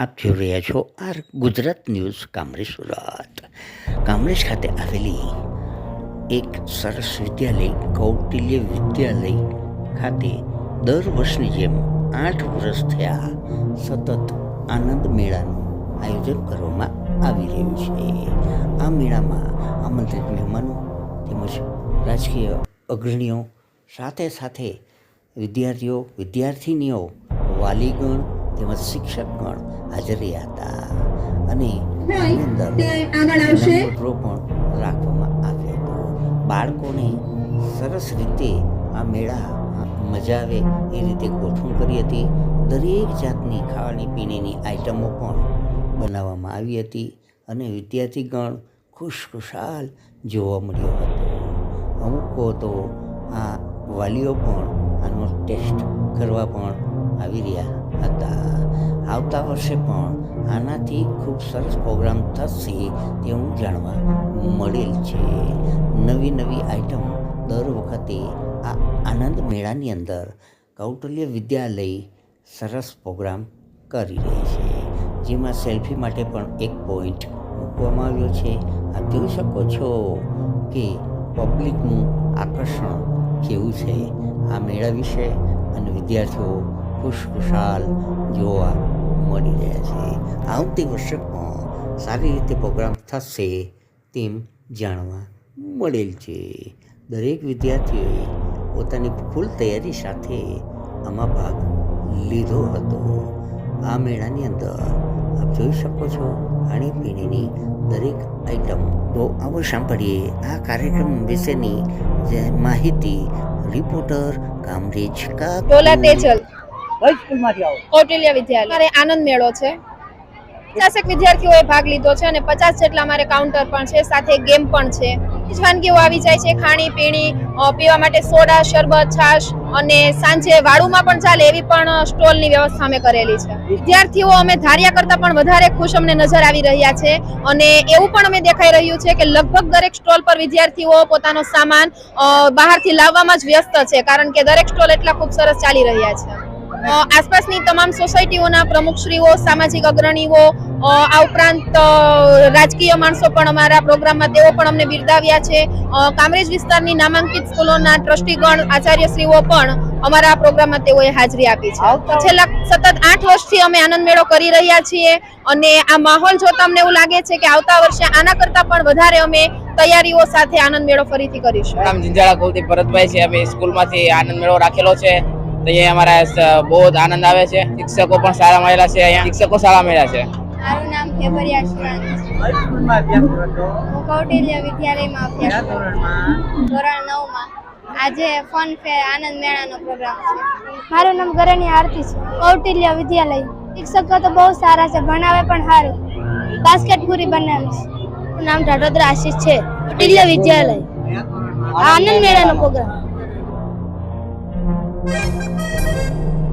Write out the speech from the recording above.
આપ જોઈ રહ્યા છો આર ગુજરાત ન્યૂઝ કામરેજ સુરત. કામરેજ ખાતે આવેલી એક સરસ વિદ્યાલય, કૌટિલ્ય વિદ્યાલય ખાતે દર વર્ષની જેમ આઠ વર્ષ થયા સતત આનંદ મેળાનું આયોજન કરવામાં આવી રહ્યું છે. આ મેળામાં આમંત્રિત મહેમાનો તેમજ રાજકીય અગ્રણીઓ સાથે સાથે વિદ્યાર્થીઓ, વિદ્યાર્થિનીઓ, વાલીગણ તેમજ શિક્ષકગણ હાજર રહ્યા હતા અને અંદર પણ રાખવામાં આવ્યો હતો. બાળકોને સરસ રીતે આ મેળા મજા આવે એ રીતે ગોઠવણ કરી હતી. દરેક જાતની ખાવાની પીણીની આઈટમો પણ બનાવવામાં આવી હતી અને વિદ્યાર્થીગણ ખુશખુશાલ જોવા મળ્યો હતો. અમુકો તો આ વાલીઓ પણ આનો ટેસ્ટ કરવા પણ આવી રહ્યા હતા. આવતા વર્ષે પણ આનાથી ખૂબ સરસ પ્રોગ્રામ થશે તેવું જાણવા મળેલ છે. નવી નવી આઈટમ દર વખતે આ આનંદ મેળાની અંદર કૌટલ્ય વિદ્યાલય સરસ પ્રોગ્રામ કરી રહી છે. જેમાં સેલ્ફી માટે પણ એક પોઈન્ટ મૂકવામાં આવ્યો છે. આ જોઈ શકો છો કે પબ્લિકનું આકર્ષણ કેવું છે આ મેળા વિશે અને વિદ્યાર્થીઓ ખુશખુશાલ જોવા મળી રહ્યા છે. આવતી વર્ષે પણ સારી રીતે પ્રોગ્રામ થશે તેમ જાણવા મળેલ છે. દરેક વિદ્યાર્થીઓએ પોતાની ફૂલ તૈયારી સાથે આમાં ભાગ લીધો હતો. આ મેળાની અંદર આપ જોઈ શકો છો ખાણીપીણીની દરેક આઈટમ તો આવો સાંભળીએ આ કાર્યક્રમ વિશેની જે માહિતી રિપોર્ટર કામરેજ કા ડોલા તેજલ. કઈ સ્કૂલમાંથી આવો? કૌટિલ્ય વિદ્યાલય. મારે આનંદ મેળો છે. પચાસેક વિદ્યાર્થીઓએ ભાગ લીધો છે અને પચાસ જેટલા અમારે કાઉન્ટર પણ છે, સાથે ગેમ પણ છે. વાનગીઓ આવી જાય છે, ખાણી, પીણી પીવા માટે સોડા, શરબત, છાશ અને સાંજે વાડુમાં પણ ચાલે એવી પણ સ્ટોલની વ્યવસ્થા અમે કરેલી છે. વિદ્યાર્થીઓ અમે ધાર્યા કરતાં પણ વધારે ખુશ અમને નજર આવી રહ્યા છે અને એવું પણ અમે દેખાઈ રહ્યું છે કે લગભગ દરેક સ્ટોલ પર વિદ્યાર્થીઓ પોતાનો સામાન બહારથી લાવવામાં જ વ્યસ્ત છે, કારણ કે દરેક સ્ટોલ એટલા ખૂબ સરસ ચાલી રહ્યા છે. આસપાસની તમામ સોસાયટીઓના પ્રમુખશ્રીઓ સામાજિક અગ્રણીઓ આ ઉપરાંત રાજકીય માણસો પણ અમારા પ્રોગ્રામમાં તેઓ પણ અમને બિરદાવ્યા છે. કામરેજ વિસ્તારની નામાંકિત સ્કૂલોના ટ્રસ્ટીગણ આચાર્યશ્રીઓ પણ અમારા પ્રોગ્રામમાં તેઓએ હાજરી આપી છે. છેલ્લા સતત આઠ વર્ષથી અમે આનંદ મેળો કરી રહ્યા છીએ અને આ માહોલ જોતા અમને એવું લાગે છે કે આવતા વર્ષે આના કરતા પણ વધારે અમે તૈયારીઓ સાથે આનંદ મેળો ફરીથી કરીશું. નામ જિંજાળા કુલદીપ ભરતભાઈ છે અમે સ્કૂલમાંથી આનંદ મેળો રાખેલો છે. તો એ અમારા બહુ જ આનંદ આવે છે. શિક્ષકો પણ સારા મળેલા છે. અહીંયા શિક્ષકો સારા મળ્યા છે. મારું નામ ફેબરિયા હું કૌટિલ્ય વિદ્યાલયમાં અભ્યાસ ધોરણ નવમાં. આજે ફન ફેર આનંદ મેળાનો પ્રોગ્રામ છે. મારું નામ ગરણી આરતી છે. કૌટિલ્ય વિદ્યાલય. શિક્ષકો તો બહુ સારા છે ભણાવે પણ સારું બાસ્કેટ પૂરી બનાવે છે નામ ઢાઢોદરા આશીષ છે. કૌટિલ્ય વિદ્યાલય. આનંદ મેળાનો પ્રોગ્રામ. Thank you.